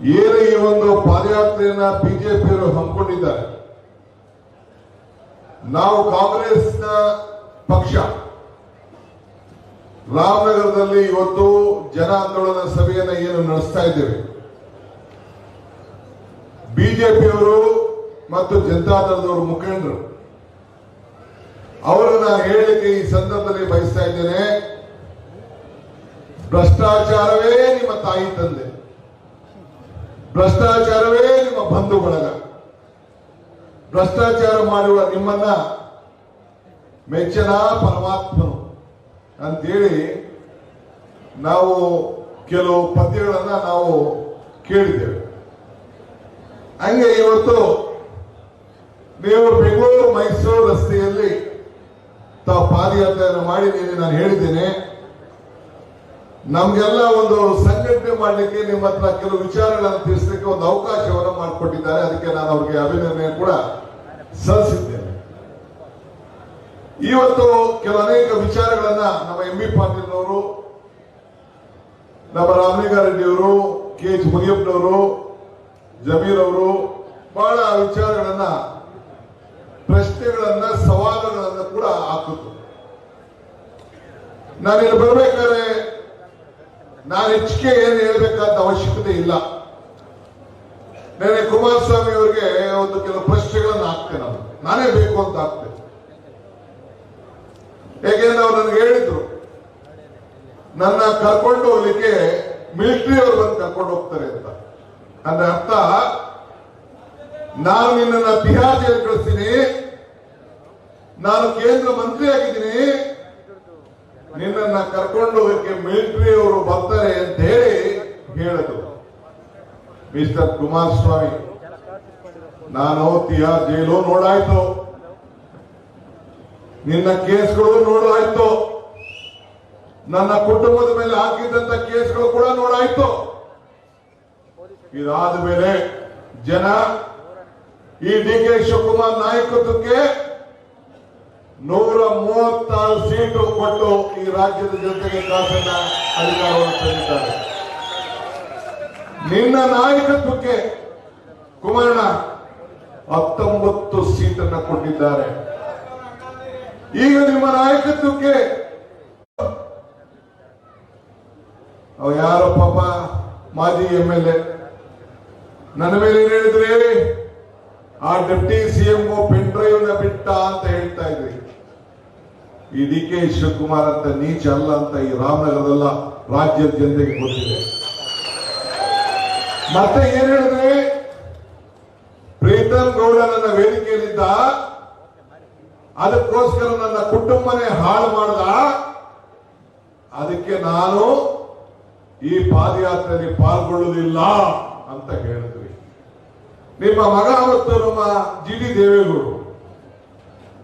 ಏನು ಈ ಒಂದು ಪಾದಯಾತ್ರೆಯನ್ನ ಬಿಜೆಪಿಯವರು ಹಮ್ಮಿಕೊಂಡಿದ್ದಾರೆ, ನಾವು ಕಾಂಗ್ರೆಸ್ನ ಪಕ್ಷ, ರಾಮನಗರದಲ್ಲಿ ಇವತ್ತು ಜನ ಆಂದೋಲನ ಸಭೆಯನ್ನ ಏನು ನಡೆಸ್ತಾ ಇದ್ದೇವೆ. ಬಿಜೆಪಿಯವರು ಮತ್ತು ಜನತಾದಳದವರು ಮುಖಂಡರು, ಅವರನ್ನ ಹೇಳಲಿಕ್ಕೆ ಈ ಸಂದರ್ಭದಲ್ಲಿ ಬಯಸ್ತಾ ಇದ್ದೇನೆ. ಭ್ರಷ್ಟಾಚಾರವೇ ನಿಮ್ಮ ತಾಯಿ ತಂದೆ. ಭ್ರಷ್ಟಾಚಾರವೇ ನಿಮ್ಮ ಬಂಧು ಬಳಗ ಭ್ರಷ್ಟಾಚಾರ ಮಾಡುವ ನಿಮ್ಮನ್ನ ಮೆಚ್ಚನ ಪರಮಾತ್ಮನು. ಅಂತೇಳಿ ನಾವು ಕೆಲವು ಪದ್ಯಗಳನ್ನ ನಾವು ಕೇಳಿದ್ದೇವೆ. ಹಂಗೆ ಇವತ್ತು ನೀವು ಬೆಂಗಳೂರು ಮೈಸೂರು ರಸ್ತೆಯಲ್ಲಿ ತಾವು ಪಾದಯಾತ್ರೆಯನ್ನು ಮಾಡಿ ನೀನು ನಾನು ಹೇಳಿದ್ದೇನೆ. ನಮ್ಗೆಲ್ಲ ಒಂದು ಸಂಘಟನೆ ಮಾಡಲಿಕ್ಕೆ ನಿಮ್ಮ ಹತ್ರ ಕೆಲವು ವಿಚಾರಗಳನ್ನು ತಿಳಿಸಲಿಕ್ಕೆ ಒಂದು ಅವಕಾಶವನ್ನು ಮಾಡಿಕೊಟ್ಟಿದ್ದಾರೆ. ಅದಕ್ಕೆ ನಾನು ಅವ್ರಿಗೆ ಅಭಿನಂದನೆ ಕೂಡ ಸಲ್ಲಿಸಿದ್ದೇನೆ. ಇವತ್ತು ಕೆಲ ಅನೇಕ ವಿಚಾರಗಳನ್ನ ನಮ್ಮ ಎಂ ಬಿ ಪಾಟೀಲ್ನವರು, ನಮ್ಮ ರಾಮಲಿಂಗಾರೆಡ್ಡಿಯವರು ಕೆ ಎಚ್ ಮುನಿಯಪ್ಪನವರು, ಜಮೀರ್ ಅವರು ಬಹಳ ವಿಚಾರಗಳನ್ನ, ಪ್ರಶ್ನೆಗಳನ್ನ, ಸವಾಲುಗಳನ್ನ ಕೂಡ ಹಾಕಿದ್ರು. ನಾನಿಲ್ಲಿ ಬರ್ಬೇಕಾದ್ರೆ ನಾನು ಹೆಚ್ಚಿಗೆ ಏನು ಹೇಳ್ಬೇಕಾದ ಅವಶ್ಯಕತೆ ಇಲ್ಲ. ನೆನೆ ಕುಮಾರಸ್ವಾಮಿ ಅವರಿಗೆ ಒಂದು ಕೆಲವು ಪ್ರಶ್ನೆಗಳನ್ನು ಹಾಕ್ತೇನೆ ನಾನು. ನಾನೇ ಬೇಕು ಅಂತ ಹಾಕ್ತೇನೆ. ಹೇಗೆಂದ್ರೆ ಅವ್ರು ನನಗೆ ಹೇಳಿದ್ರು. ನನ್ನ ಕರ್ಕೊಂಡು ಹೋಗ್ಲಿಕ್ಕೆ ಮಿಲಿಟರಿ ಅವರು ಬಂದು ಕರ್ಕೊಂಡು ಹೋಗ್ತಾರೆ ಅಂತ. ಅಂದ್ರೆ ಅರ್ಥ, ನಾನು ನಿನ್ನನ್ನ ತಿಹಾರ್ ಜೈಲು ಕಳಿಸ್ತೀನಿ. ನಾನು ಕೇಂದ್ರ ಮಂತ್ರಿ ಆಗಿದ್ದೀನಿ ನಿನ್ನನ್ನ ಕರ್ಕೊಂಡು ಹೋಗಕ್ಕೆ ಮಿಲಿಟರಿ ಅವರು ಬರ್ತಾರೆ ಅಂತ ಹೇಳಿ ಹೇಳಿದ್ರು ಮಿಸ್ಟರ್ ಕುಮಾರಸ್ವಾಮಿ, ನಾನು ತಿಹಾ ಜೈಲು ನೋಡಾಯ್ತು. ನಿನ್ನ ಕೇಸ್ಗಳು ನೋಡಾಯ್ತು. ನನ್ನ ಕುಟುಂಬದ ಮೇಲೆ ಹಾಕಿದಂತ ಕೇಸ್ಗಳು ಕೂಡ ನೋಡಾಯ್ತು. ಇದಾದ ಮೇಲೆ ಜನ ಈ ಡಿ ಕೆ ಶಿವಕುಮಾರ್ ನಾಯಕತ್ವಕ್ಕೆ ನೂರ ಮೂವತ್ತಾರು ಸೀಟು ಕೊಟ್ಟು ಈ ರಾಜ್ಯದ ಜನತೆಗೆ ಶಾಸನ ಅಧಿಕಾರವನ್ನು ತಂದಿದ್ದಾರೆ. ನಿನ್ನ ನಾಯಕತ್ವಕ್ಕೆ ಕುಮಾರಣ್ಣ ಹತ್ತೊಂಬತ್ತು ಸೀಟನ್ನ ಕೊಟ್ಟಿದ್ದಾರೆ. ಈಗ ನಿಮ್ಮ ನಾಯಕತ್ವಕ್ಕೆ ಯಾರೋ ಪಾಪ ಮಾಜಿ ಎಂ ಎಲ್ ಎ? ನನ್ನ ಮೇಲೆ ಏನ್ ಹೇಳಿದ್ರಿ? ಆ ಡೆಪ್ಟಿ ಸಿಎಂ ಪೆನ್ ಡ್ರೈವ್ನ ಬಿಟ್ಟ ಅಂತ ಹೇಳ್ತಾ ಇದ್ರಿ. ಈ ಡಿ ಕೆ ಶಿವಕುಮಾರ್ ಅಂತ ನೀಚ ಅಲ್ಲ ಅಂತ ಈ ರಾಮನಗರದಲ್ಲ ರಾಜ್ಯದ ಜನತೆಗೆ ಗೊತ್ತಿದೆ. ಮತ್ತೆ ಏನ್ ಹೇಳಿದ್ರೆ, ಪ್ರೀತಮ್ ಗೌಡ ನನ್ನ ವೇದಿಕೆಯಲ್ಲಿದ್ದ, ಅದಕ್ಕೋಸ್ಕರ ನನ್ನ ಕುಟುಂಬನೇ ಹಾಳು ಮಾಡ್ದ. ಅದಕ್ಕೆ ನಾನು ಈ ಪಾದಯಾತ್ರೆಯಲ್ಲಿ ಪಾಲ್ಗೊಳ್ಳುವುದಿಲ್ಲ ಅಂತ ಹೇಳಿದ್ರಿ. ನಿಮ್ಮ ಮಗ ಅವತ್ತು ನಮ್ಮ ಜಿ ಡಿ ದೇವೇಗೌಡರು.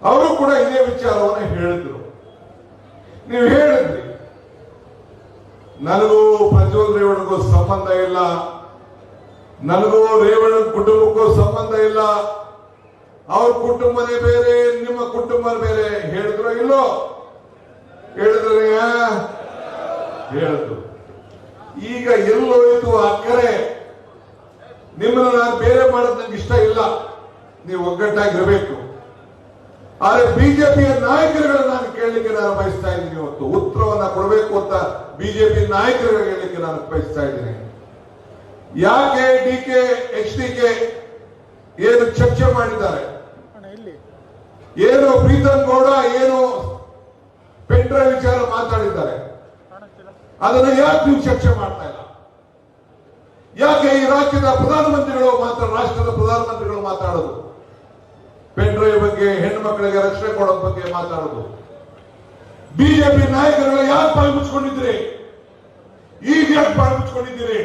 ಅವರು ಕೂಡ ಇದೇ ವಿಚಾರವನ್ನು ಹೇಳಿದ್ರು. ನೀವು ಹೇಳಿದ್ರಿ ನನಗೂ ಪ್ರಜ್ವಲ್ ರೇವಣ್ಣಗೂ ಸಂಬಂಧ ಇಲ್ಲ ನನಗೂ ರೇವಣ್ಣ ಕುಟುಂಬಕ್ಕೂ ಸಂಬಂಧ ಇಲ್ಲ, ಅವ್ರ ಕುಟುಂಬನೇ ಬೇರೆ, ನಿಮ್ಮ ಕುಟುಂಬ ಬೇರೆ, ಹೇಳಿದ್ರು ಇಲ್ಲೋ? ಹೇಳಿದ್ರೆ ಹೇಳಿದ್ರು. ಈಗ ಎಲ್ಲೋಯ್ತು ಆ ಕರೆ? ನಿಮ್ಮನ್ನ ನಾನು ಬೇರೆ ಮಾಡೋದು ನಂಗೆ ಇಷ್ಟ ಇಲ್ಲ. ನೀವು ಒಗ್ಗಟ್ಟಾಗಿರ್ಬೇಕು. ಆದ್ರೆ ಬಿಜೆಪಿಯ ನಾಯಕರುಗಳನ್ನ ನಾನು ಕೇಳಲಿಕ್ಕೆ ನಾನು ಬಯಸ್ತಾ ಇದ್ದೀನಿ ಇವತ್ತು ಉತ್ತರವನ್ನ ಕೊಡಬೇಕು ಅಂತ ಬಿಜೆಪಿ ನಾಯಕರುಗಳಿಗೆ ಹೇಳಲಿಕ್ಕೆ ನಾನು ಬಯಸ್ತಾ ಇದ್ದೀನಿ. ಯಾಕೆ D K H D K ಏನು ಚರ್ಚೆ ಮಾಡಿದ್ದಾರೆ? ಏನು ಪ್ರೀತಮ್ ಗೌಡ ಏನು ಪೆಂಡ್ರ ವಿಚಾರ ಮಾತಾಡಿದ್ದಾರೆ? ಅದನ್ನು ಯಾಕೆ ನೀವು ಚರ್ಚೆ ಮಾಡ್ತಾ ಇಲ್ಲ? ಯಾಕೆ ಈ ರಾಜ್ಯದ ಪ್ರಧಾನಮಂತ್ರಿಗಳು ಮಾತ್ರ ರಾಷ್ಟ್ರದ ಪ್ರಧಾನಮಂತ್ರಿಗಳು ಮಾತಾಡೋದು? ಪೆಂಡ್ರೈವ್ ಬಗ್ಗೆ ಹೆಣ್ಣು ಮಕ್ಕಳಿಗೆ ರಕ್ಷಣೆ ಕೊಡೋ ಬಗ್ಗೆ ಮಾತಾಡೋದು. ಬಿಜೆಪಿ ನಾಯಕರುಗಳು ಯಾಕೆ ಬಾಯಿ ಮುಚ್ಕೊಂಡಿದ್ದೀರಿ? ಈಗ ಯಾಕೆ ಬಾಯಿ ಮುಚ್ಕೊಂಡಿದ್ದೀರಿ?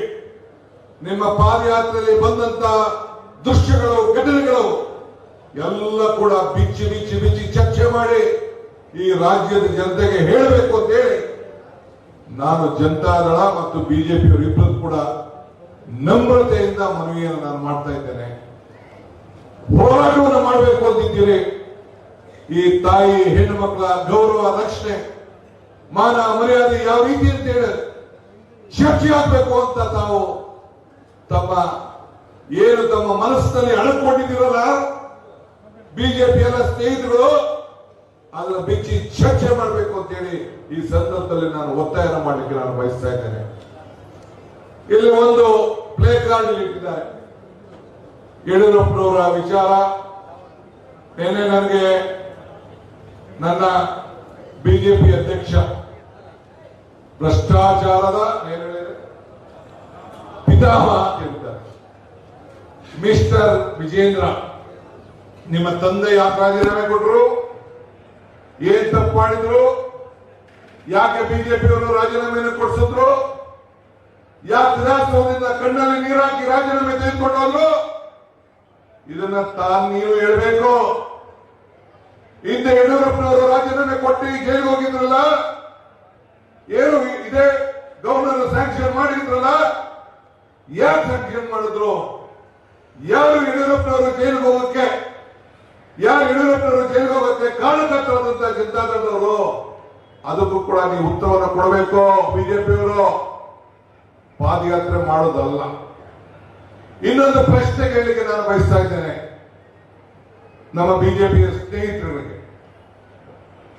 ನಿಮ್ಮ ಪಾದಯಾತ್ರೆಯಲ್ಲಿ ಬಂದಂತ ದೃಶ್ಯಗಳು, ಘಟನೆಗಳು ಎಲ್ಲ ಕೂಡ ಬಿಚ್ಚಿ ಬಿಚ್ಚಿ ಬಿಚ್ಚಿ ಚರ್ಚೆ ಮಾಡಿ ಈ ರಾಜ್ಯದ ಜನತೆಗೆ ಹೇಳಬೇಕು ಅಂತ ಹೇಳಿ ನಾನು ಜನತಾದಳ ಮತ್ತು ಬಿಜೆಪಿಯವರು ಇಬ್ಬರು ಕೂಡ ನಮ್ರತೆಯಿಂದ ಮನವಿಯನ್ನು ನಾನು ಮಾಡ್ತಾ ಇದ್ದೇನೆ. ಹೋರಾಟವನ್ನು ಮಾಡಬೇಕು ಅಂತಿದ್ದೀರಿ. ಈ ತಾಯಿ ಹೆಣ್ಣು ಮಕ್ಕಳ ಗೌರವ ರಕ್ಷಣೆ, ಮಾನ ಮರ್ಯಾದೆ ಯಾವ ರೀತಿ ಅಂತ ಹೇಳಿ ಚರ್ಚೆ ಆಗ್ಬೇಕು ಅಂತ ತಾವು ತಮ್ಮ ಏನು ತಮ್ಮ ಮನಸ್ಸಿನಲ್ಲಿ ಅಳಕೊಂಡಿದ್ದೀರಲ್ಲ, ಬಿಜೆಪಿ ಎಲ್ಲ ಸ್ನೇಹಿತರು, ಅದನ್ನ ಬಿಚ್ಚಿ ಚರ್ಚೆ ಮಾಡಬೇಕು ಅಂತೇಳಿ ಈ ಸಂದರ್ಭದಲ್ಲಿ ನಾನು ಒತ್ತಾಯನ ಮಾಡಲಿಕ್ಕೆ ನಾನು ಬಯಸ್ತಾ ಇದ್ದೇನೆ. ಇಲ್ಲಿ ಒಂದು ಪ್ಲೇ ಕಾರ್ಡ್ ಇಟ್ಟಿದ್ದಾರೆ. ಯಡಿಯೂರಪ್ಪನವರ ವಿಚಾರ. ನಿನ್ನೆ ನನಗೆ ನನ್ನ ಬಿಜೆಪಿ ಅಧ್ಯಕ್ಷ ಭ್ರಷ್ಟಾಚಾರದ ಪಿತಾಮ ಮಿಸ್ಟರ್ ವಿಜೇಂದ್ರ, ನಿಮ್ಮ ತಂದೆ ಯಾಕೆ ರಾಜೀನಾಮೆ ಕೊಟ್ರು? ಏನ್ ತಪ್ಪು ಮಾಡಿದ್ರು? ಯಾಕೆ ಬಿಜೆಪಿಯವರು ರಾಜೀನಾಮೆಯನ್ನು ಕೊಡಿಸಿದ್ರು? ಯಾಕೆ ವಿಧಾನಸೌಧದಿಂದ ಕಣ್ಣಲ್ಲಿ ನೀರಾಕಿ ರಾಜೀನಾಮೆ ತೆಗೆದುಕೊಂಡವರು? ಇದನ್ನ ತಾನು ನೀವು ಹೇಳ್ಬೇಕು. ಹಿಂದೆ ಯಡಿಯೂರಪ್ಪನವರು ರಾಜೀನಾಮೆ ಕೊಟ್ಟು ಜೈಲಿಗೆ ಹೋಗಿದ್ರಲ್ಲ? ಏನು ಇದೆ ಗವರ್ನರ್ ಸ್ಯಾಂಕ್ಷನ್ ಮಾಡಿದ್ರಲ್ಲ? ಯಾರು ಸ್ಯಾಂಕ್ಷನ್ ಮಾಡಿದ್ರು? ಯಾರು ಯಡಿಯೂರಪ್ಪನವರು ಜೈಲಿಗೆ ಹೋಗಕ್ಕೆ ಯಾರು ಯಡಿಯೂರಪ್ಪನವರು ಜೈಲಿಗೆ ಹೋಗಕ್ಕೆ ಕಾರಣಕರ್ತರಾದಂತಹ ಜನತಾದಳದವರು ಅದಕ್ಕೂ ಕೂಡ ನೀವು ಉತ್ತರವನ್ನು ಕೊಡಬೇಕು. ಬಿಜೆಪಿಯವರು ಪಾದಯಾತ್ರೆ ಮಾಡೋದಲ್ಲ. ಇನ್ನೊಂದು ಪ್ರಶ್ನೆ ಕೇಳಲಿಕ್ಕೆ ನಾನು ಬಯಸ್ತಾ ಇದ್ದೇನೆ. ನಮ್ಮ ಬಿಜೆಪಿಯ ಸ್ನೇಹಿತರಿಗೆ.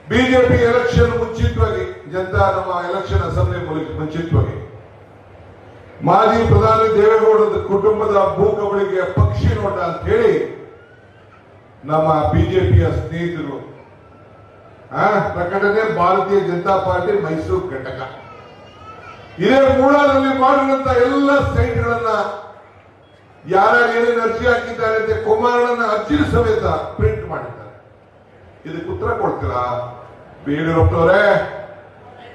ಬಿಜೆಪಿ ಎಲೆಕ್ಷನ್ ಮುಂಚಿತವಾಗಿ, ಜನತಾ ನಮ್ಮ ಎಲೆಕ್ಷನ್ ಅಸೆಂಬ್ಲಿ ಮುಂಚಿತವಾಗಿ. ಮಾಜಿ ಪ್ರಧಾನಿ ದೇವೇಗೌಡರ ಕುಟುಂಬದ ಭೂ ಕಬಳಿಕೆ ಪಕ್ಷಿ ನೋಟ ಅಂತ ಹೇಳಿ ನಮ್ಮ ಬಿಜೆಪಿಯ ಸ್ನೇಹಿತರು ಪ್ರಕಟಣೆ ಭಾರತೀಯ ಜನತಾ ಪಾರ್ಟಿ ಮೈಸೂರು ಘಟಕ. ಇದೇ ಮೂಡಾದಲ್ಲಿ ಮಾಡಿದಂತ ಎಲ್ಲ ಸೈಟ್ಗಳನ್ನ ಯಾರ್ಯಾರು ಏನೇನು ಅರ್ಜಿ ಹಾಕಿದ್ದಾರೆ ಅಂತ ಕುಮಾರಣ್ಣನ ಅರ್ಜಿ ಸಮೇತ ಪ್ರಿಂಟ್ ಮಾಡಿದ್ದಾರೆ. ಇದಕ್ಕೆ ಉತ್ತರ ಕೊಡ್ತೀರಾ? ಯಡಿಯೂರಪ್ಪನವರೇ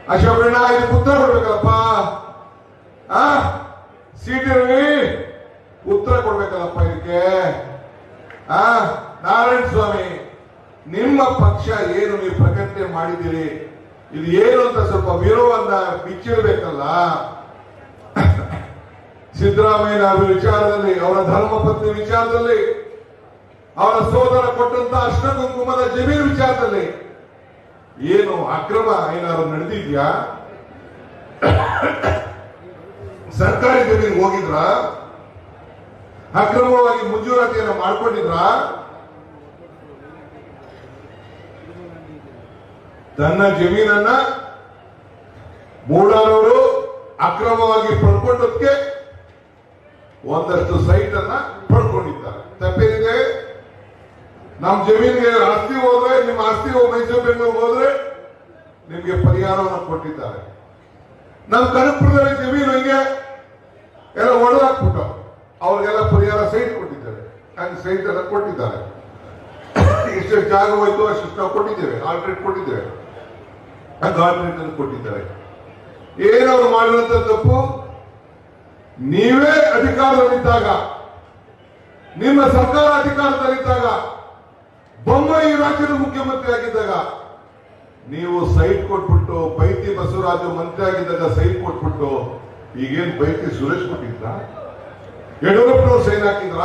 ಅಶೋಕಣ್ಣ ಇದಕ್ಕೆ ಉತ್ತರ ಕೊಡ್ಬೇಕಲ್ಲಪ್ಪ. ಆ? ಸೀಟಿನಲ್ಲಿ ಉತ್ತರ ಕೊಡ್ಬೇಕಲ್ಲಪ್ಪ ಇದಕ್ಕೆ. ಆ? ನಾರಾಯಣ ಸ್ವಾಮಿ, ನಿಮ್ಮ ಪಕ್ಷ ಏನು ನೀವು ಪ್ರಕಟಣೆ ಮಾಡಿದ್ದೀರಿ? ಇದು ಏನು ಅಂತ ಸ್ವಲ್ಪ ವಿರೋವನ್ನ ಬಿಚ್ಚಿರ್ಬೇಕಲ್ಲ ಸಿದ್ದರಾಮಯ್ಯ ವಿಚಾರದಲ್ಲಿ, ಅವರ ಧರ್ಮಪತ್ನಿ ವಿಚಾರದಲ್ಲಿ, ಅವರ ಸೋದರ ಕೊಟ್ಟಂತ ಅಷ್ಟ ಕುಂಕುಮದ ಜಮೀನು ವಿಚಾರದಲ್ಲಿ ಏನು ಅಕ್ರಮ ಏನಾದ್ರು ನಡೆದಿದ್ಯಾ? ಸರ್ಕಾರಿ ಜಮೀನು ಹೋಗಿದ್ರ? ಅಕ್ರಮವಾಗಿ ಮಂಜೂರಾತಿಯನ್ನು ಮಾಡ್ಕೊಂಡಿದ್ರ? ತನ್ನ ಜಮೀನನ್ನ ಮೂಡಾರವರು ಅಕ್ರಮವಾಗಿ ಪಡ್ಕೊಂಡದಕ್ಕೆ ಒಂದಷ್ಟು ಸೈಟ್ ಅನ್ನ ಪಡ್ಕೊಂಡಿದ್ದಾರೆ. ತಪ್ಪೇನಿದೆ ನಮ್ಮ ಜಮೀನಿಗೆ ಆಸ್ತಿ ಹೋದ್ರೆ, ನಿಮ್ಮ ಆಸ್ತಿ ಮೈಸೂರು ಬೆಂಗಳೂರು ಹೋದ್ರೆ ನಿಮ್ಗೆ ಪರಿಹಾರವನ್ನು ಕೊಟ್ಟಿದ್ದಾರೆ. ನಮ್ಮ ಕನಕಪುರದಲ್ಲಿ ಜಮೀನು ಹಿಂಗೆ ಎಲ್ಲ ಒಡೆದಾಕ್ಬಿಟ್ಟು ಅವ್ರಿಗೆಲ್ಲ ಪರಿಹಾರ ಸೈಟ್ ಕೊಟ್ಟಿದ್ದಾರೆ. ಹಂಗೆ ಸೈಟ್ ಎಲ್ಲ ಕೊಟ್ಟಿದ್ದಾರೆ. ಎಷ್ಟು ಜಾಗ ಹೋಯ್ತು ಅಷ್ಟು ನಾವು ಕೊಟ್ಟಿದ್ದೇವೆ. ಆಲ್ಟ್ರೇಟ್ ಕೊಟ್ಟಿದ್ದೇವೆ. ಅನ್ನು ಕೊಟ್ಟಿದ್ದಾರೆ. ಏನವ್ರು ಮಾಡಿರುವಂತ ತಪ್ಪು? ನೀವೇ ಅಧಿಕಾರದಲ್ಲಿದ್ದಾಗ, ನಿಮ್ಮ ಸರ್ಕಾರ ಅಧಿಕಾರದಲ್ಲಿದ್ದಾಗ ಬೊಮ್ಮಾಯಿ ರಾಜ್ಯದ ಮುಖ್ಯಮಂತ್ರಿ ಆಗಿದ್ದಾಗ ನೀವು ಸೈಟ್ ಕೊಟ್ಬಿಟ್ಟು, ಬೈತಿ ಬಸವರಾಜು ಮಂತ್ರಿ ಆಗಿದ್ದಾಗ ಸೈಟ್ ಕೊಟ್ಬಿಟ್ಟು, ಈಗೇನು ಬೈತಿ ಸುರೇಶ್ ಕೊಟ್ಟಿದ್ರ? ಯಡಿಯೂರಪ್ಪನವರು ಸೈನ್ ಹಾಕಿದ್ರ?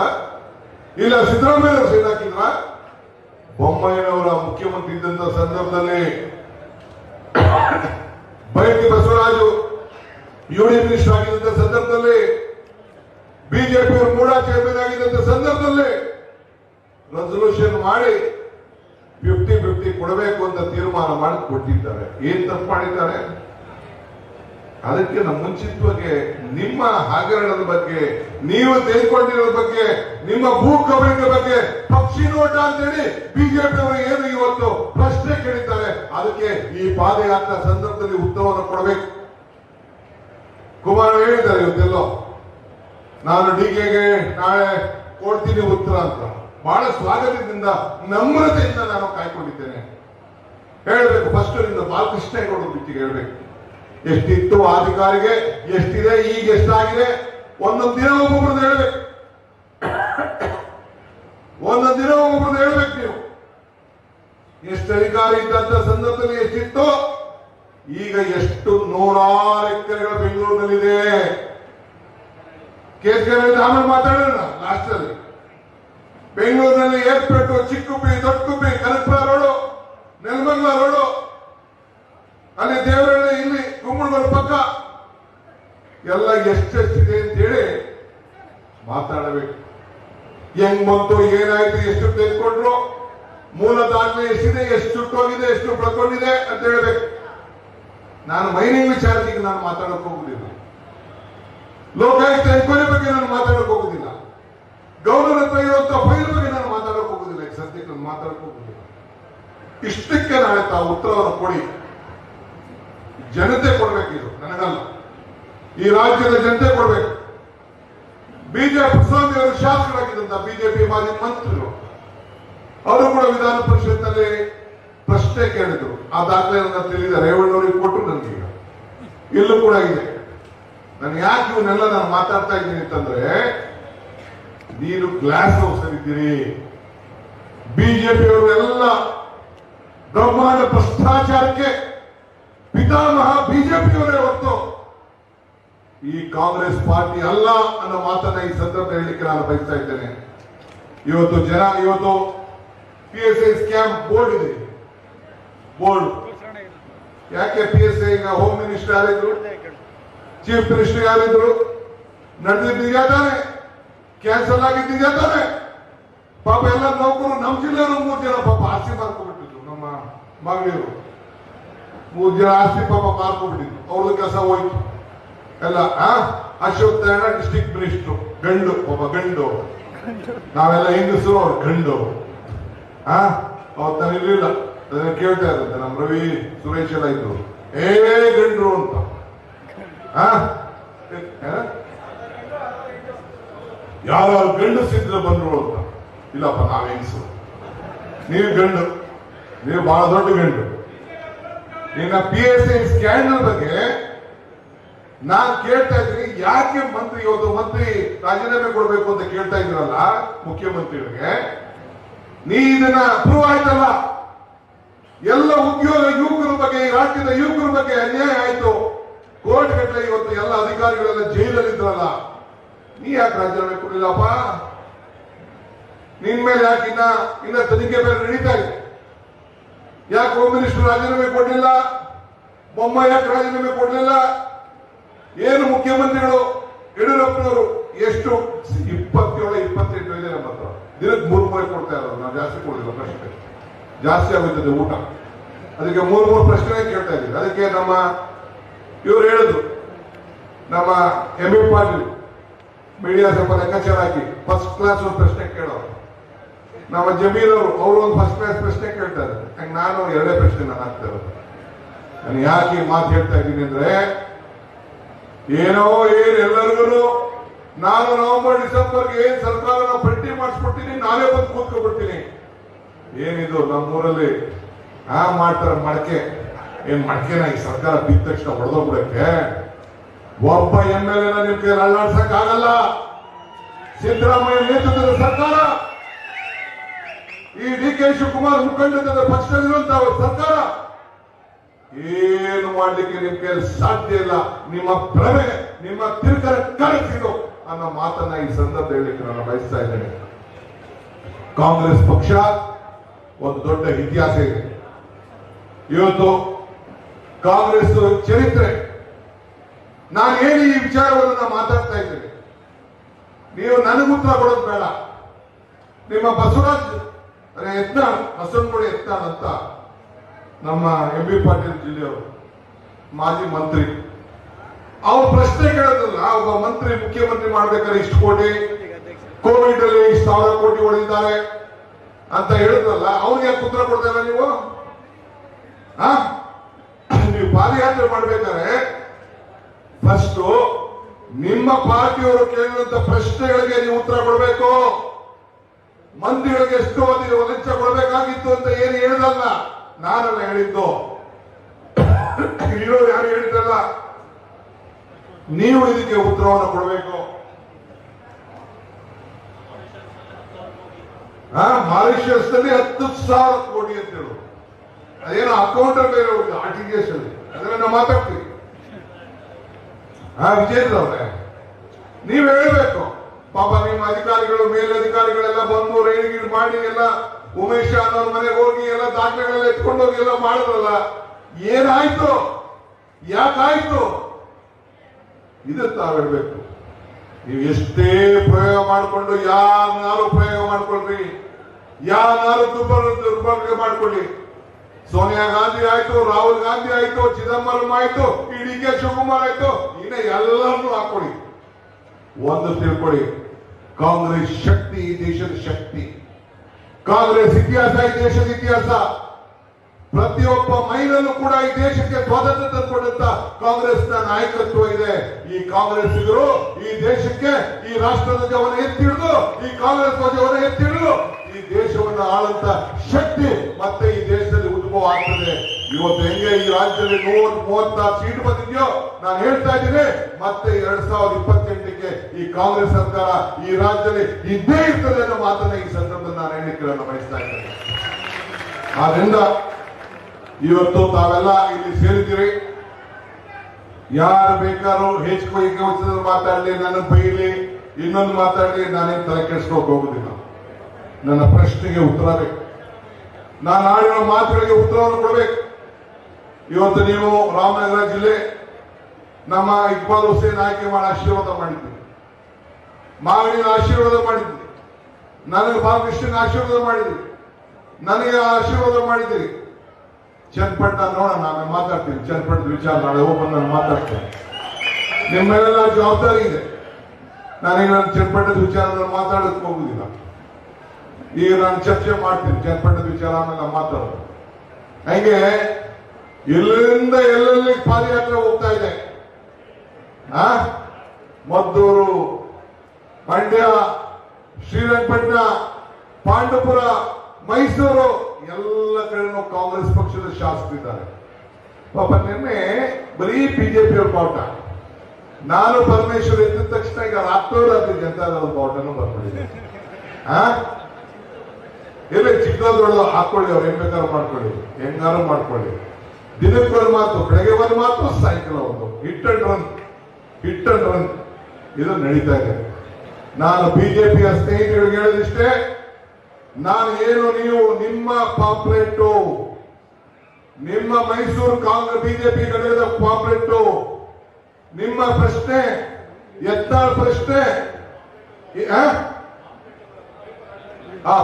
ಇಲ್ಲ ಸಿದ್ದರಾಮಯ್ಯ ಸೈನ್ ಹಾಕಿದ್ರ? ಬೊಮ್ಮಾಯಿನವರ ಮುಖ್ಯಮಂತ್ರಿ ಇದ್ದಂತ ಸಂದರ್ಭದಲ್ಲಿ, ಬೈತಿ ಬಸವರಾಜು ಯೂನಿಯನ್ ಮಿನಿಸ್ಟರ್ ಆಗಿದ್ದಂತ ಸಂದರ್ಭದಲ್ಲಿ ಬಿಜೆಪಿ ಮೂಡಾ ಚೇರ್ಮನ್ ಆಗಿದ್ದಂತ ಸಂದರ್ಭದಲ್ಲಿ ರೆಸಲ್ಯೂಷನ್ ಮಾಡಿ ಫಿಫ್ಟಿ ಫಿಫ್ಟಿ ಕೊಡಬೇಕು ಅಂತ ತೀರ್ಮಾನ ಮಾಡಿ ಕೊಟ್ಟಿದ್ದಾರೆ ಏನ್ ತಪ್ಪು ಮಾಡಿದ್ದಾರೆ? ಅದಕ್ಕೆ ನಮ್ಮ ಮುಂಚಿತವಾಗಿ ನಿಮ್ಮ ಹಗರಣದ ಬಗ್ಗೆ, ನೀವು ತೆಗೆದುಕೊಂಡಿರೋ ಬಗ್ಗೆ, ನಿಮ್ಮ ಭೂ ಕಬಳಿಕೆ ಬಗ್ಗೆ ಪಕ್ಷಿ ನೋಟ ಅಂತೇಳಿ ಬಿಜೆಪಿ ಅವರು ಏನು ಇವತ್ತು ಪ್ರಶ್ನೆ ಕೇಳಿದ್ದಾರೆ. ಅದಕ್ಕೆ ಈ ಪಾದಯಾತ್ರಾ ಸಂದರ್ಭದಲ್ಲಿ ಉತ್ತರವನ್ನು ಕೊಡಬೇಕು. ಕುಮಾರ್ ಹೇಳಿದ್ದಾರೆ ಇವತ್ತೆಲ್ಲೋ. ನಾನು ಡಿಕೆಗೆ ನಾಳೆ ಕೊಡ್ತೀನಿ ಉತ್ತರ ಅಂತ. ಬಹಳ ಸ್ವಾಗತದಿಂದ ನಮ್ರತೆಯಿಂದ ನಾನು ಕಾಯ್ಕೊಂಡಿದ್ದೇನೆ. ಹೇಳಬೇಕು ಫಸ್ಟ್ನಿಂದ ಬಾಲಕೃಷ್ಣೇಗೌಡ ಬಿಟ್ಟಿಗೆ ಹೇಳ್ಬೇಕು. ಎಷ್ಟಿತ್ತು ಅಧಿಕಾರಿಗೆ, ಎಷ್ಟಿದೆ, ಈಗ ಎಷ್ಟಾಗಿದೆ? ಒಂದೊಂದು ದಿನ ಒಬ್ಬೊಬ್ರದ್ದು ಹೇಳ್ಬೇಕು. ಒಂದೊಂದು ದಿನ ಒಬ್ಬೊಬ್ರದ್ದು ಹೇಳ್ಬೇಕು ನೀವು. ಎಷ್ಟು ಅಧಿಕಾರಿ ಇದ್ದಂತ ಸಂದರ್ಭದಲ್ಲಿ ಎಷ್ಟಿತ್ತು ಈಗ ಎಷ್ಟು ನೂರಾರು ಎಕರೆಗಳು ಬೆಂಗಳೂರಿನಲ್ಲಿದೆ. ಕೇಸರಿ ಆಮೇಲೆ ಮಾತಾಡೋಣ ಲಾಸ್ಟ್ ಅಲ್ಲಿ. ಬೆಂಗಳೂರಿನಲ್ಲಿ ಏರ್ಪೇಟು, ಚಿಕ್ಕುಪಿ ದೊಡ್ಡಕುಪ್ಪಿ ಕನಕಪುರ ರೋಡು, ನೆಲಮಂಗಲ ರೋಡು. ಅಲ್ಲಿ ದೇವರಹಳ್ಳಿ, ಇಲ್ಲಿ ಕುಂಬಳಗರ ಪಕ್ಕ. ಎಲ್ಲ ಎಷ್ಟೆಷ್ಟಿದೆ ಅಂತ ಹೇಳಿ ಮಾತಾಡಬೇಕು. ಹೆಂಗ್ ಬಂತು, ಏನಾಯ್ತು, ಎಷ್ಟು ತೆಗೆದುಕೊಂಡ್ರು ಮೂಲ ದಾಖಲೆ ಎಷ್ಟಿದೆ, ಎಷ್ಟು ಸುಟ್ಟೋಗಿದೆ ಎಷ್ಟು ಪಡ್ಕೊಂಡಿದೆ ಅಂತ ಹೇಳ್ಬೇಕು. ನಾನು ಮೈನಿಂಗ್ ವಿಚಾರದಲ್ಲಿ ನಾನು ಮಾತಾಡೋಕೆ ಹೋಗುದಿಲ್ಲ. ಲೋಕಾಯುಕ್ತ ಎನ್ಕ್ವೈರಿ ಬಗ್ಗೆ ನಾನು ಮಾತಾಡೋಕೆ ಹೋಗುದಿಲ್ಲ. ಗೌರವ ಹತ್ರ ಇರುವಂತಹ ಫೈಲ್ ಬಗ್ಗೆ ನಾನು ಮಾತಾಡೋಕೆ ಹೋಗುದಿಲ್ಲ. ಈಗ ಸದ್ಯಕ್ಕೆ ನಾನು ಮಾತಾಡೋಕೆ ಹೋಗುದಿಲ್ಲ. ಇಷ್ಟಕ್ಕೆ ನಾಳೆ ತಾವು ಉತ್ತರವನ್ನು ಕೊಡಿ. ಜನತೆ ಕೊಡಬೇಕಿದ್ರು ನನಗಲ್ಲ. ಈ ರಾಜ್ಯದ ಜನತೆ ಕೊಡ್ಬೇಕು. ಬಿಜೆಪಿ ಸ್ವಾಮಿ ಅವರು ಶಾಸಕರಾಗಿದ್ದಂತ ಬಿಜೆಪಿ ಮಾಜಿ ಮಂತ್ರಿಗಳು. ಅವರು ಕೂಡ ವಿಧಾನ ಪರಿಷತ್ನಲ್ಲಿ ಪ್ರಶ್ನೆ ಕೇಳಿದ್ರು. ಆ ದಾಖಲೆ ತಿಳಿದ ರೇವಣ್ಣವರಿಗೆ ಕೊಟ್ಟರು ನನಗೆ ಎಲ್ಲೂ ಕೂಡ ಇದೆ ನಾನು ಯಾಕೆ ಇವನ್ನೆಲ್ಲ ನಾನು ಮಾತಾಡ್ತಾ ಇದ್ದೀನಿ ಅಂತಂದ್ರೆ, ನೀನು ಗ್ಲಾಸ್ ಹೌಸ್ ಇದ್ದೀರಿ. ಬಿಜೆಪಿ ಅವರು ಎಲ್ಲ ಬ್ರಹ್ಮಾಂಡ ಭ್ರಷ್ಟಾಚಾರಕ್ಕೆ ಪಿತಾಮಹ ಬಿಜೆಪಿಯವರೇ ಹೊರತು ಈ ಕಾಂಗ್ರೆಸ್ ಪಾರ್ಟಿ ಅಲ್ಲ ಅನ್ನೋ ಮಾತನ್ನ ಈ ಸಂದರ್ಭ ಹೇಳಲಿಕ್ಕೆ ನಾನು ಬಯಸ್ತಾ ಇದ್ದೇನೆ. ಇವತ್ತು ಜನ, ಇವತ್ತು P S I scam board ಇದೆ. ಬೋರ್ಡ್ ಯಾಕೆ P S I home minister ಯಾರಿದ್ರು? Chief minister ಯಾರಿದ್ರು? ನಡೆದಿದ್ದೀಯಾ ತಾನೆ? ಕ್ಯಾನ್ಸಲ್ ಆಗಿದ್ದೀಯಾ ತಾನೆ? ಪಾಪ ಎಲ್ಲ ನೌಕರು ನಮ್ಮ ಜಿಲ್ಲೆ ಮೂರು ಜನ ಪಾಪ ಆಸ್ತಿ ಮಾರ್ಕೊಂಡ್ಬಿಟ್ಟಿದ್ರು ನಮ್ಮ ಮಗಳಿರು ಮೂರು ಜನ ಆಸ್ತಿ ಪಾಪ ಮಾರ್ಕೊಂಡ್ಬಿಟ್ಟಿದ್ರು. ಅವ್ರದ್ದು ಕೆಲಸ ಹೋಯ್ತು. ಎಲ್ಲ, ಆ? ಅಶೋಕ್ ನಾರಾಯಣ ಡಿಸ್ಟ್ರಿಕ್ಟ್ ಮಿನಿಸ್ಟ್ರು ಗಂಡು ಒಬ್ಬ ಗಂಡು. ನಾವೆಲ್ಲ ಹೆಂಗಸರು ಅವ್ರ ಗಂಡು. ಆ? ಅವತ್ತು ಅದನ್ನ ಕೇಳ್ತಾ ಇರುತ್ತೆ, ನಮ್ಮ ರವಿ, ಸುರೇಶ್ ಎಲ್ಲ ಇದ್ರು. ಏ, ಗಂಡ್ರು ಅಂತ. ಯಾರು ಗಂಡಸಿದ್ರೆ ಬಂದ್ರು ಅಂತ. ಇಲ್ಲಪ್ಪ, ನಾವ್ ಹೆಂಗಸರು ನೀವು ಗಂಡು. ನೀವು ಬಹಳ ದೊಡ್ಡ ಗಂಡು. ನಿನ್ನ ಪಿ ಎಸ್ ಐ ಸ್ಕ್ಯಾಂಡಲ್ ಬಗ್ಗೆ ನಾನ್ ಕೇಳ್ತಾ ಇದ್ದೀನಿ, ಯಾಕೆ ಮಂತ್ರಿ ಇವತ್ತು ಮಂತ್ರಿ ರಾಜೀನಾಮೆ ಕೊಡ್ಬೇಕು ಅಂತ ಕೇಳ್ತಾ ಇದ್ರಲ್ಲ ಮುಖ್ಯಮಂತ್ರಿಗಳಿಗೆ, ನೀ ಇದನ್ನ ಅಪ್ರೂವ್ ಆಯ್ತಲ್ಲ? ಎಲ್ಲ ಉದ್ಯೋಗ ಯುವಕರ ಬಗ್ಗೆ, ಈ ರಾಜ್ಯದ ಯುವಕರ ಬಗ್ಗೆ ಅನ್ಯಾಯ ಆಯ್ತು. ಕೋರ್ಟ್ ಗಟ್ಟಲೆ ಇವತ್ತು ಎಲ್ಲ ಅಧಿಕಾರಿಗಳೆಲ್ಲ ಜೈಲಲ್ಲಿ ಇದ್ರಲ್ಲ ನೀ ಯಾಕೆ ರಾಜೀನಾಮೆ ಕೊಡಲಿಲ್ಲಪ್ಪ? ನಿನ್ ಮೇಲೆ ಯಾಕೆ ಇನ್ನ ಇನ್ನ ತನಿಖೆ ಬೇರೆ ನಡೀತಾ ಇದೆ? ಯಾಕೆ ಹೋಮ್ ಮಿನಿಸ್ಟರ್ ರಾಜೀನಾಮೆ ಕೊಡಲಿಲ್ಲ? ಬೊಮ್ಮ ಯಾಕೆ ರಾಜೀನಾಮೆ ಕೊಡಲಿಲ್ಲ? ಏನು ಮುಖ್ಯಮಂತ್ರಿಗಳು, ಯಡಿಯೂರಪ್ಪನವರು ಎಷ್ಟು ಇಪ್ಪತ್ತೇಳು, ಇಪ್ಪತ್ತೆಂಟು ಇದೆ ನಮ್ಮ ಹತ್ರ. ದಿನಕ್ಕೆ ಮೂರು ರೂಪಾಯಿ ಕೊಡ್ತಾ ಇರೋದು ನಾವು ಜಾಸ್ತಿ ಕೊಡಲಿಲ್ಲ ಪ್ರಶ್ನೆ. ಜಾಸ್ತಿ ಆಗುತ್ತದೆ ಊಟ. ಅದಕ್ಕೆ ಮೂರು ಮೂರು ಪ್ರಶ್ನೆ ಕೇಳ್ತಾ ಇದ್ದೀವಿ ಅದಕ್ಕೆ ನಮ್ಮ, ಇವರು ಹೇಳಿದ್ರು, ನಮ್ಮ ಎಂ ಎ ಪಾಟೀಲ್ ಮೀಡಿಯಾ ಸ್ವಲ್ಪ ಲೆಕ್ಕಾಚಾರ ಹಾಕಿ ಫಸ್ಟ್ ಕ್ಲಾಸ್ ಒಂದು ಪ್ರಶ್ನೆ ಕೇಳೋರು. ನಮ್ಮ ಜಮೀರ್ ಅವರು ಅವರು ಒಂದು ಫಸ್ಟ್ ಕ್ಲಾಸ್ ಪ್ರಶ್ನೆ ಕೇಳ್ತಾರೆ ಹಂಗೆ ನಾನು ಎರಡೇ ಪ್ರಶ್ನೆ ನಾನು ಹಾಕ್ತಾ ಇರೋದು? ನಾನು ಯಾಕೆ ಈ ಮಾತು ಹೇಳ್ತಾ ಇದ್ದೀನಿ ಅಂದ್ರೆ, ಏನೋ ಏನು ಎಲ್ಲರಿಗೂ ನಾನು ನವೆಂಬರ್, ಡಿಸೆಂಬರ್ಗೆ ಏನ್ ಸರ್ಕಾರನ ಪಟ್ಟಿ ಮಾಡಿಸ್ಬಿಡ್ತೀನಿ ನಾನೇ ಬಂದು ಕೂತ್ಕೊಬಿಡ್ತೀನಿ ಏನಿದು ನಮ್ಮೂರಲ್ಲಿ? ಆ, ಮಾಡ್ತಾರೆ ಮಡಕೆ. ಏನ್ ಮಡಕೆನ ಈ ಸರ್ಕಾರ ಬಿದ್ದ ತಕ್ಷಣ ಹೊಡೆದೋಗ್ಬಿಡಕ್ಕೆ ಒಬ್ಬ ಎಂ ಎಲ್ ಎನ ನಿಮ್ ಕೈ ಅಲ್ಲಾಡ್ಸಕ್ ಆಗಲ್ಲ. ಸಿದ್ದರಾಮಯ್ಯ ನೇತೃತ್ವದ ಸರ್ಕಾರ. ಈ ಡಿ ಕೆ ಶಿವಕುಮಾರ್ ಮುಖಂಡದ ಪಕ್ಷದಲ್ಲಿರುವಂತಹ ಸರ್ಕಾರ. ಏನು ಮಾಡ್ಲಿಕ್ಕೆ ನಿಮ್ ಕೈಯಲ್ಲಿ ಸಾಧ್ಯ ಇಲ್ಲ? ನಿಮ್ಮ ಭ್ರಮೆ ನಿಮ್ಮ ತಿರುಕರ ಕರೆಸಿದು ಅನ್ನೋ ಮಾತನ್ನ ಈ ಸಂದರ್ಭ ಹೇಳಲಿಕ್ಕೆ ನಾನು ಬಯಸ್ತಾ ಇದ್ದೇನೆ. ಕಾಂಗ್ರೆಸ್ ಪಕ್ಷ ಒಂದು ದೊಡ್ಡ ಇತಿಹಾಸ ಇದೆ. ಇವತ್ತು ಕಾಂಗ್ರೆಸ್ ಚರಿತ್ರೆ. ನಾನು ಏನು ಈ ವಿಚಾರವನ್ನು ನಾನು ಮಾತಾಡ್ತಾ ಇದ್ದೇನೆ. ನೀವು ನನಗೆ ಉತ್ತರ ಕೊಡೋದು ಬೇಡ. ನಿಮ್ಮ ಬಸವರಾಜ್ ಅದೇ ಯತ್ನಾಳ್ ಬಸವನಗುಡಿ ಎತ್ತ ಅಂತ ನಮ್ಮ ಎಂ ಬಿ ಪಾಟೀಲ್ ಜಿಲ್ಲೆಯವರು, ಮಾಜಿ ಮಂತ್ರಿ. ಅವ್ರ ಪ್ರಶ್ನೆ ಕೇಳೋದಲ್ಲ, ಒಬ್ಬ ಮಂತ್ರಿ ಮುಖ್ಯಮಂತ್ರಿ ಮಾಡ್ಬೇಕಾದ್ರೆ ಇಷ್ಟು ಕೋಟಿ, ಕೋವಿಡ್ ಅಲ್ಲಿ ಇಷ್ಟು ಸಾವಿರ ಕೋಟಿ ಹೊಡೆದಿದ್ದಾರೆ. ಅಂತ ಹೇಳಿದ್ರಲ್ಲ ಅವ್ರಿಗೆ ಯಾಕೆ ಉತ್ತರ ಕೊಡ್ತಾರ ನೀವು? ನೀವು ಪಾದಯಾತ್ರೆ ಮಾಡ್ಬೇಕಾದ್ರೆ ಫಸ್ಟ್ ನಿಮ್ಮ ಪಾರ್ಟಿಯವರು ಕೇಳಿದಂತ ಪ್ರಶ್ನೆಗಳಿಗೆ ನೀವು ಉತ್ತರ ಕೊಡಬೇಕು. ಮಂತ್ರಿಗಳಿಗೆ ಎಷ್ಟು ಮಂದಿಗೆ ಲಂಚ ಕೊಡಬೇಕಾಗಿತ್ತು ಅಂತ ಏನು ಹೇಳಿದಲ್ಲ, ನಾನಲ್ಲ ಹೇಳಿದ್ದು. ಇರೋರು ಯಾರು ಹೇಳಿದ್ದಲ್ಲ ನೀವು ಇದಕ್ಕೆ ಉತ್ತರವನ್ನು ಕೊಡಬೇಕು. ಮಾರಿಷಿಯಸ್ನಲ್ಲಿ ಹತ್ತು ಸಾವಿರ ಕೋಟಿ ಅಂತ ಹೇಳು. ಅದೇನೋ ಅಕೌಂಟ್ ಅಂತ ಹೋಗಿದೆ ಆರ್ ಟಿ ಜಿ ಎಸ್ ಅಲ್ಲಿ. ಅದನ್ನ ನಾವು ಮಾತಾಡ್ತೀವಿ. ಹಾ ವಿಜೇಂದ್ರ ಅವರೇ ನೀವ್ ಹೇಳ್ಬೇಕು. ಪಾಪ ನಿಮ್ಮ ಅಧಿಕಾರಿಗಳು, ಮೇಲಧಿಕಾರಿಗಳೆಲ್ಲ ಬಂದು ರೈಡ್ ಮಾಡಿ ಎಲ್ಲ ಉಮೇಶ್ ಅನ್ನೋರ್ ಮನೆಗೆ ಹೋಗಿ ಎಲ್ಲ ದಾಖಲೆಗಳೆಲ್ಲ ಎತ್ಕೊಂಡೋಗಿ ಎಲ್ಲ ಮಾಡಿದ್ರಲ್ಲ, ಏನಾಯ್ತು? ಯಾಕಾಯ್ತು? ಇದು ತಾವ್ ಹೇಳ್ಬೇಕು. ನೀವು ಎಷ್ಟೇ ಪ್ರಯೋಗ ಮಾಡಿಕೊಂಡು ಯಾರು ಪ್ರಯೋಗ ಮಾಡ್ಕೊಳ್ರಿ. ಯಾರು ದುರ್ಬಳಕೆ ಮಾಡ್ಕೊಳ್ಳಿ. ಸೋನಿಯಾ ಗಾಂಧಿ ಆಯ್ತು, ರಾಹುಲ್ ಗಾಂಧಿ ಆಯ್ತು, ಚಿದಂಬರಂ ಆಯ್ತು, ಡಿ ಕೆ ಶಿವಕುಮಾರ್ ಆಯ್ತು ಇನ್ನ ಎಲ್ಲರನ್ನೂ ಹಾಕೊಳ್ಳಿ ಒಂದು ತಿಳ್ಕೊಳ್ಳಿ ಕಾಂಗ್ರೆಸ್ ಶಕ್ತಿ ಈ ದೇಶದ ಶಕ್ತಿ. ಕಾಂಗ್ರೆಸ್ ಇತಿಹಾಸ, ಈ ದೇಶದ ಇತಿಹಾಸ. ಪ್ರತಿಯೊಬ್ಬ ಮಹಿಳೆಯೂ ಕೂಡ ಈ ದೇಶಕ್ಕೆ ಸ್ವಾತಂತ್ರ್ಯ ತಂದುಕೊಂಡಂತ ನ ನಾಯಕತ್ವ ಇದೆ. ಈ ಕಾಂಗ್ರೆಸ್ಸಿಗರು ಈ ದೇಶಕ್ಕೆ ಈ ರಾಷ್ಟ್ರ ಧ್ವಜವನ್ನು ಎತ್ತಿಡಿದು, ಈ ಕಾಂಗ್ರೆಸ್ ಧ್ವಜವನ್ನು ಎತ್ತಿಡಿದು, ಈ ದೇಶವನ್ನು ಆಳಂತ ಶಕ್ತಿ ಮತ್ತೆ ಈ ದೇಶದಲ್ಲಿ ಉದ್ಭವ ಆಗ್ತದೆ. ಇವತ್ತು ಹೆಂಗೆ ಈ ರಾಜ್ಯದಲ್ಲಿ ನೂರ ಮೂವತ್ತಾರು ಸೀಟ್ ಬಂದಿದೆಯೋ, ನಾನು ಹೇಳ್ತಾ ಇದ್ದೀನಿ, ಮತ್ತೆ ಎರಡ್ ಸಾವಿರದ ಇಪ್ಪತ್ತೆಂಟಕ್ಕೆ ಈ ಕಾಂಗ್ರೆಸ್ ಸರ್ಕಾರ ಈ ರಾಜ್ಯದಲ್ಲಿ ಇದ್ದೇ ಇರ್ತದೆ ಅನ್ನೋ ಮಾತನ್ನ ಈ ಸಂದರ್ಭದಲ್ಲಿ ನಾನು ಹೇಳಿಕೆಗಳನ್ನು ಬಯಸ್ತಾ ಇದ್ದೇನೆ. ಆದ್ರಿಂದ ಇವತ್ತು ತಾವೆಲ್ಲ ಇಲ್ಲಿ ಸೇರಿದ್ದೀರಿ. ಯಾರು ಬೇಕಾದ್ರೂ ಹೆಚ್ಚು ಮಾತಾಡಲಿ, ನನ್ನ ಬೈಲಿ ಇನ್ನೊಂದು ಮಾತಾಡಲಿ ನಾನೇನು ತಲೆ ಕೆಡಿಸ್ಕೋಕ್ ಹೋಗುದಿಲ್ಲ. ನನ್ನ ಪ್ರಶ್ನೆಗೆ ಉತ್ತರ ಬೇಕು. ನಾನು ಆಡಿರೋ ಮಾತುಗಳಿಗೆ ಉತ್ತರವನ್ನು ಕೊಡಬೇಕು. ಇವತ್ತು ನೀವು ರಾಮನಗರ ಜಿಲ್ಲೆ ನಮ್ಮ ಇಕ್ಬಾಲ್ ಹುಸೇನ್ ಆಯ್ಕೆ ಮಾಡಿ ಆಶೀರ್ವಾದ ಮಾಡಿದ್ವಿ ಮಾವಿನ ಆಶೀರ್ವಾದ ಮಾಡಿದ್ವಿ ನನಗೆ ಬಾಲಕೃಷ್ಣನ ಆಶೀರ್ವಾದ ಮಾಡಿದ್ವಿ ನನಗೆ ಆಶೀರ್ವಾದ ಮಾಡಿದ್ದೀರಿ ಚನ್ನಪಟ್ಟ ನೋಡೋಣ, ನಾನು ಮಾತಾಡ್ತೀನಿ. ಚನ್ನಪಟ್ಟದ ವಿಚಾರ ನಾಳೆ ಓಪನ್ ನಾನು ಮಾತಾಡ್ತೇನೆ. ನಿಮ್ಮ ಮೇಲೆಲ್ಲ ಜವಾಬ್ದಾರಿ ಇದೆ. ನಾನೀಗ ನಾನು ಚನ್ನಪಟ್ಟದ ವಿಚಾರದಲ್ಲಿ ಮಾತಾಡೋದಕ್ಕೆ ಹೋಗುದಿಲ್ಲ. ಈಗ ನಾನು ಚರ್ಚೆ ಮಾಡ್ತೀನಿ, ಚನ್ನಪಟ್ಟದ ವಿಚಾರ ಆಮೇಲೆ ನಾನು ಮಾತಾಡೋದು. ಹಂಗೆ ಎಲ್ಲಿಂದ ಎಲ್ಲೆಲ್ಲಿ ಪಾದಯಾತ್ರೆ ಹೋಗ್ತಾ ಇದೆ? ಆ? ಮದ್ದೂರು, ಮಂಡ್ಯ, ಶ್ರೀರಂಗಪಟ್ಟಣ ಪಾಂಡಪುರ ಮೈಸೂರು. ಎಲ್ಲ ಕಡೆನೂ ಕಾಂಗ್ರೆಸ್ ಪಕ್ಷದ ಶಾಸಕರಿದ್ದಾರೆ ಪಾಪ ನಿನ್ನೆ ಬರೀ ಬಿಜೆಪಿ ಅವ್ರ ಬಾವುಟ ನಾನು ಪರಮೇಶ್ವರ್ ಎದ್ದ ತಕ್ಷಣ ಈಗ ರಾತ್ರೋರಾತ್ರಿ ಜನತಾದಳ ಬಾವುಟನು ಆ? ಎಲ್ಲ ಚಿಕ್ಕದೊಡ್ಡ ಹಾಕೊಳ್ಳಿ ಅವ್ರು ಏನ್ ಬೇಕಾದ್ರೂ ಮಾಡ್ಕೊಳ್ಳಿ ಹೆಂಗಾರು ಮಾಡ್ಕೊಳ್ಳಿ. ದಿನಕ್ಕೆ ಒಂದು ಮಾತು, ಬೆಳಗ್ಗೆ ಒಂದು ಮಾತು, ಸಾಯಂಕಾಲ ಒಂದು. Hit and run, hit and run. ಇದು ನಡೀತಾ ಇದೆ. ನಾನು ಬಿಜೆಪಿಯ ಸ್ನೇಹಿತರಿಗೆ ಹೇಳೋದಿಷ್ಟೇ ನಾನು ಏನು ನೀವು ನಿಮ್ಮ ಪಾಪ್ಲೆಟ್ಟು, ನಿಮ್ಮ ಮೈಸೂರು ಕಾಂಗ್ರೆಸ್ ಬಿಜೆಪಿ ಘಟಕದ ಪಾಪ್ಲೆಟ್ಟು, ನಿಮ್ಮ ಪ್ರಶ್ನೆ, ಎತ್ತಾಳ ಪ್ರಶ್ನೆ ಆ?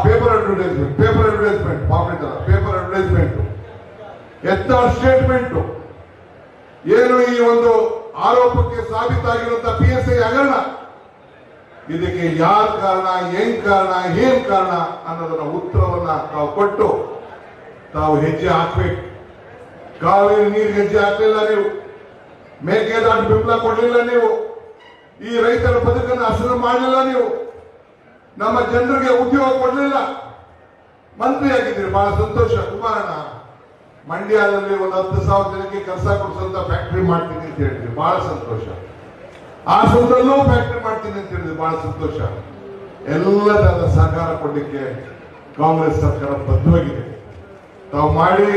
Paper advertisement paper advertisement pamphlet ಅಲ್ಲ ಪೇಪರ್ ಅಡ್ವರ್ಟೈಸ್ಮೆಂಟ್ ಎತ್ತಾಳ ಸ್ಟೇಟ್ಮೆಂಟ್ ಏನು ಈ ಒಂದು ಆರೋಪಕ್ಕೆ ಸಾಬೀತಾಗಿರುವಂತಹ ಪಿ ಎಸ್ ಐ ಹಗರಣ? ಇದಕ್ಕೆ ಯಾರ ಕಾರಣ, ಏನ್ ಕಾರಣ ಏನ್ ಕಾರಣ ಅನ್ನೋದನ್ನ ಉತ್ತರವನ್ನ ತಾವು ಕೊಟ್ಟು ತಾವು ಹೆಜ್ಜೆ ಹಾಕ್ಬೇಕು. ಕಾವೇರಿ ನೀರು ಹೆಜ್ಜೆ ಹಾಕ್ಲಿಲ್ಲ ನೀವು. ಮೇಕೆದಾಟು ಬೆಂಬಲ ಕೊಡ್ಲಿಲ್ಲ ನೀವು. ಈ ರೈತರ ಬದುಕನ್ನು ಹಸಿರು ಮಾಡಲಿಲ್ಲ ನೀವು. ನಮ್ಮ ಜನರಿಗೆ ಉದ್ಯೋಗ ಕೊಡ್ಲಿಲ್ಲ. ಮಂತ್ರಿ ಆಗಿದ್ದೀರಿ, ಬಹಳ ಸಂತೋಷ. ಕುಮಾರಣ್ಣ, ಮಂಡ್ಯದಲ್ಲಿ ಒಂದು ಹತ್ತು ಸಾವಿರ ಜನಕ್ಕೆ ಕೆಲಸ ಕೊಡಿಸುವಂತ ಫ್ಯಾಕ್ಟರಿ ಮಾಡ್ತೀನಿ ಅಂತ ಹೇಳಿದ್ರಿ. ಬಹಳ ಸಂತೋಷ. ಹಾಸನದಲ್ಲೂ ಫ್ಯಾಕ್ಟರಿ ಮಾಡ್ತೀನಿ ಅಂತ ಹೇಳಿದ್ರೆ ಬಹಳ ಸಂತೋಷ. ಎಲ್ಲದರ ಸಹಕಾರ ಕೊಡಲಿಕ್ಕೆ ಕಾಂಗ್ರೆಸ್ ಸರ್ಕಾರ ಬದ್ಧವಾಗಿದೆ. ತಾವು ಮಾಡಿ,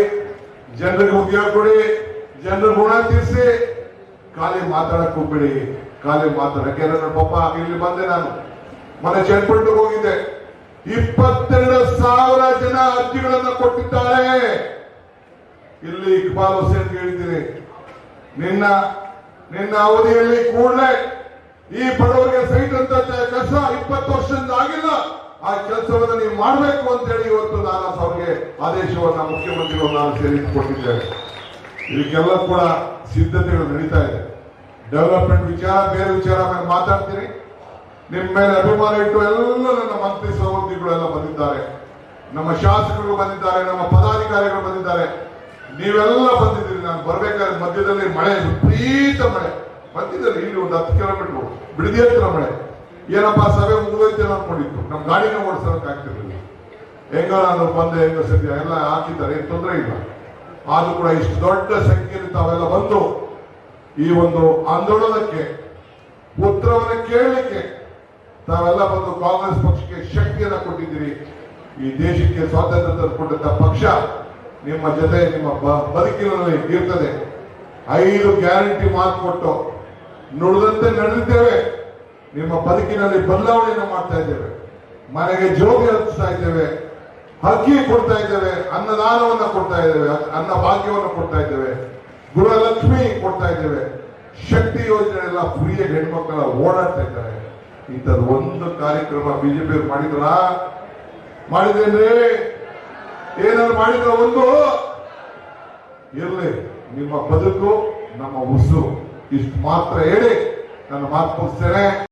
ಜನರಿಗೆ ಉದ್ಯೋಗ ಕೊಡಿ, ಜನರ ಗುಣ ತೀರಿಸಿ, ಖಾಲಿ ಮಾತಾಡಕ್ ಹೋಗ್ಬೇಡಿ. ಖಾಲಿ ಮಾತಾಡಕ್ಕೆ ನನ್ನ ಪಾಪ ಇಲ್ಲಿ ಬಂದೆ ನಾನು. ಮನೆ ಚೆನ್ನಪಟ್ಟು ಹೋಗಿದ್ದೆ. ಇಪ್ಪತ್ತೆರಡು ಸಾವಿರ ಜನ ಅರ್ಜಿಗಳನ್ನ ಕೊಟ್ಟಿದ್ದಾರೆ. ಇಲ್ಲಿ ಇಕ್ಬಾಲ್ ಹುಸೇನ್ ಹೇಳಿದ್ದೀನಿ. ನಿನ್ನ ನಿನ್ನ ಅವಧಿಯಲ್ಲಿ ಕೂಡಲೇ ಈ ಬಡವರಿಗೆ ಸೈಟ್ ಅಂತ ಕೆಲಸ ಇಪ್ಪತ್ತು ವರ್ಷದಿಂದ ಆಗಿಲ್ಲ. ಆ ಕೆಲಸವನ್ನು ನೀವು ಮಾಡಬೇಕು ಅಂತ ಹೇಳಿ ಇವತ್ತು ನಾನು ಅವ್ರಿಗೆ ಆದೇಶವನ್ನು ಮುಖ್ಯಮಂತ್ರಿಗಳು ನಾನು ಸೇರಿ ಕೊಟ್ಟಿದ್ದೇವೆ ಇದಕ್ಕೆಲ್ಲ ಕೂಡ ಸಿದ್ಧತೆಗಳು ನಡೀತಾ ಇದೆ. ಡೆವಲಪ್ಮೆಂಟ್ ವಿಚಾರ, ಬೇರೆ ವಿಚಾರ ಮೇಲೆ ಮಾತಾಡ್ತೀನಿ. ನಿಮ್ಮ ಮೇಲೆ ಅಭಿಮಾನ ಇಟ್ಟು ಎಲ್ಲ ನನ್ನ ಮಂತ್ರಿ ಸಹೋದ್ಯೋಗಿಗಳೆಲ್ಲ ಬಂದಿದ್ದಾರೆ. ನಮ್ಮ ಶಾಸಕರು ಬಂದಿದ್ದಾರೆ, ನಮ್ಮ ಪದಾಧಿಕಾರಿಗಳು ಬಂದಿದ್ದಾರೆ. ನೀವೆಲ್ಲ ಬಂದಿದ್ದೀರಿ, ನಾನು ಬರ್ಬೇಕಾದ್ರೆ ಮಧ್ಯದಲ್ಲಿ ಮಳೆ, ವಿಪರೀತ ಮಳೆ. ಬಂದಿದ್ದಾರೆ ಇಲ್ಲಿ ಒಂದು ಹತ್ತು ಕಿಲೋಮೀಟರ್ ಬಿಡದಿ ಹತ್ತಿರ ಮಳೆ. ಏನಪ್ಪ, ಸಭೆ ಮುಗಿದೈತೆ ಅನ್ಕೊಂಡಿತ್ತು ನಮ್ಮ ಗಾಡಿನ ಓಡಿಸೋಕೆ ಆಗ್ತಿರ್ಲಿಲ್ಲ. ಹೆಂಗ ನಾನು ಬಂದೆ, ಹೆಂಗ ಸದ್ಯ ಎಲ್ಲ ಹಾಕಿದ್ದಾರೆ, ಏನು ತೊಂದರೆ ಇಲ್ಲ. ಆದ್ರೂ ಕೂಡ ಇಷ್ಟು ದೊಡ್ಡ ಸಂಖ್ಯೆಯಲ್ಲಿ ತಾವೆಲ್ಲ ಬಂದು ಈ ಒಂದು ಆಂದೋಲನಕ್ಕೆ, ಉತ್ತರವನ್ನು ಕೇಳಲಿಕ್ಕೆ ತಾವೆಲ್ಲ ಬಂದು ಕಾಂಗ್ರೆಸ್ ಪಕ್ಷಕ್ಕೆ ಶಕ್ತಿಯನ್ನ ಕೊಟ್ಟಿದ್ದೀರಿ. ಈ ದೇಶಕ್ಕೆ ಸ್ವಾತಂತ್ರ್ಯ ತಂದುಕೊಂಡಂತ ಪಕ್ಷ ನಿಮ್ಮ ಜೊತೆ ನಿಮ್ಮ ಬದುಕಿನಲ್ಲಿ ಇರ್ತದೆ. ಐದು ಗ್ಯಾರಂಟಿ ಮಾತು ಕೊಟ್ಟು ನುಡಿದಂತೆ ನಡೆದಿದ್ದೇವೆ. ನಿಮ್ಮ ಬದುಕಿನಲ್ಲಿ ಬದಲಾವಣೆಯನ್ನು ಮಾಡ್ತಾ ಇದ್ದೇವೆ. ಮನೆಗೆ ಜೋಗಿ ಹಚ್ಚಿಸ್ತಾ ಇದ್ದೇವೆ. ಹಕ್ಕಿ ಕೊಡ್ತಾ ಇದ್ದೇವೆ. ಅನ್ನದಾನವನ್ನು ಕೊಡ್ತಾ ಇದ್ದೇವೆ. ಅನ್ನ ಭಾಗ್ಯವನ್ನು ಕೊಡ್ತಾ ಇದ್ದೇವೆ. ಗೃಹಲಕ್ಷ್ಮಿ ಕೊಡ್ತಾ ಇದ್ದೇವೆ. ಶಕ್ತಿ ಯೋಜನೆ ಎಲ್ಲ ಫ್ರೀಯಾಗಿ ಹೆಣ್ಮಕ್ಳೆಲ್ಲ ಓಡಾಡ್ತಾ ಇದ್ದಾರೆ. ಇಂಥದ್ದು ಒಂದು ಕಾರ್ಯಕ್ರಮ ಬಿಜೆಪಿ ಮಾಡಿದ್ರ ಮಾಡಿದೇನ್ರಿ ಏನಾದ್ರು ಮಾಡಿದ್ರೆ ಒಂದು. ಇರಲಿ ನಿಮ್ಮ ಬದುಕು ನಮ್ಮ ಉಸು. ಇಷ್ಟು ಮಾತ್ರ ಹೇಳಿ ನನ್ನ ಮಾತು ಮುಗಿಸ್ತೇನೆ.